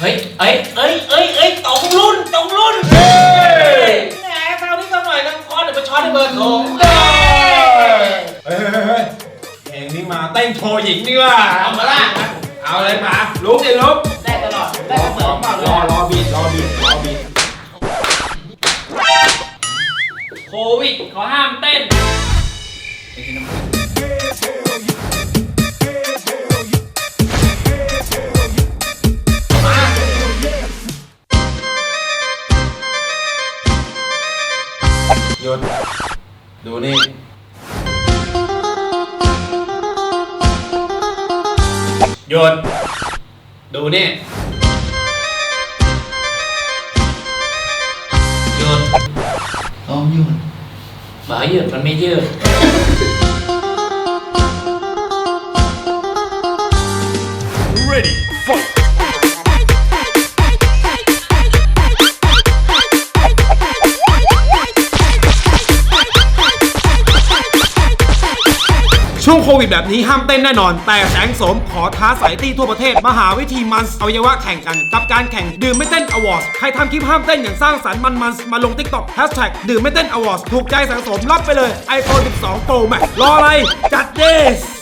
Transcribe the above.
เฮ้ยเอ้ยเอ้ยเอ้ยเอ้ยตรงรุ่นตรงรุ่นเฮ้ยแหมคราวนี้สักหน่อยน้ำคอนเดี๋ยวไปช้อนให้เบอร์โทรเฮ้ยเฮ้ยเฮ้ยเพลงนี้มาเต้นโชว์หญิงดีกว่าเอามาละเอาเลยมาลุกดิลุกได้ตลอดได้เสมอเปล่ารอรอบีดรอบีดรอบีดโควิดเขาห้ามเต้น หยุด ดูนี่ หยุด ดูนี่ หยุดซ้อมอยู่บอกให้หยุดมันไม่ยืด ช่วงโควิดแบบนี้ห้ามเต้นแน่นอน แต่แสงสมขอท้าสายตี้ทั่วประเทศมาหาวิธีมันอวัยวะแข่งกัน กับการแข่งดื่มไม่เต้นอวอร์ดใครทำคลิปห้ามเต้นอย่างสร้างสรรค์มันมันมาลงทิกต็อกแฮชแท็กดื่มไม่เต้นอวอร์ดถูกใจแสงสมรับไปเลย iPhone 12 Pro Max รออะไร จัดเดส